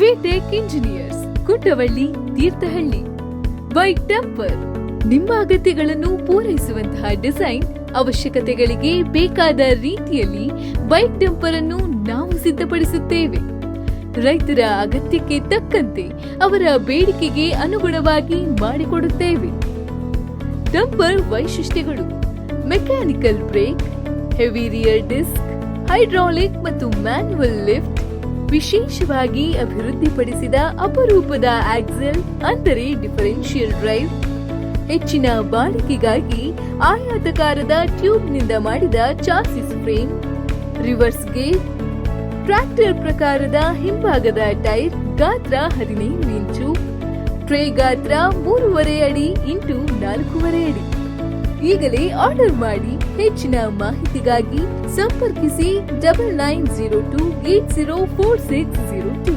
ವಿಟೆಕ್ engineers Kundavalli Thirthahalli. Bike ಟೆಂಪರ್ ನಿಮ್ಮ ಅಗತ್ಯಗಳನ್ನು ಪೂರೈಸುವಂತಹ ಡಿಸೈನ್ ಅವಶ್ಯಕತೆಗಳಿಗೆ ಬೇಕಾದ ರೀತಿಯಲ್ಲಿ ಬೈಕ್ ಟೆಂಪರ್ ಅನ್ನು ನಾವು ಸಿದ್ಧಪಡಿಸುತ್ತೇವೆ. ರೈತರ ಅಗತ್ಯಕ್ಕೆ ತಕ್ಕಂತೆ ಅವರ ಬೇಡಿಕೆಗೆ ಅನುಗುಣವಾಗಿ ಮಾಡಿಕೊಡುತ್ತೇವೆ. ಡಂಪರ್ ವೈಶಿಷ್ಟ್ಯಗಳು mechanical brake heavy rear disc hydraulic ಮತ್ತು ಮ್ಯಾನ್ಯುವಲ್ ಲಿಫ್ಟ್ ವಿಶೇಷವಾಗಿ ಅಭಿವೃದ್ಧಿಪಡಿಸಿದ ಅಪರೂಪದ ಆಕ್ಸೆಲ್ ಅಂದರೆ ಡಿಫರೆನ್ಷಿಯಲ್ ಡ್ರೈವ್. ಹೆಚ್ಚಿನ ಬಾಳಿಕೆಗಾಗಿ ಆಯಾತಕಾರದ ಟ್ಯೂಬ್ನಿಂದ ಮಾಡಿದ chassis frame, reverse gear, tractor ಪ್ರಕಾರದ ಹಿಂಭಾಗದ ಟೈರ್ ಗಾತ್ರ ಹದಿನೈದು ಇಂಚು, ಟ್ರೇ ಗಾತ್ರ ಮೂರುವರೆ ಅಡಿ ಇಂಟು ನಾಲ್ಕೂವರೆ ಅಡಿ. ಈಗಲೇ ಆರ್ಡರ್ ಮಾಡಿ ಹೆಚ್ಚಿನ ಮಾಹಿತಿಗಾಗಿ ಸಂಪರ್ಕಿಸಿ double nine zero two eight zero four six zero two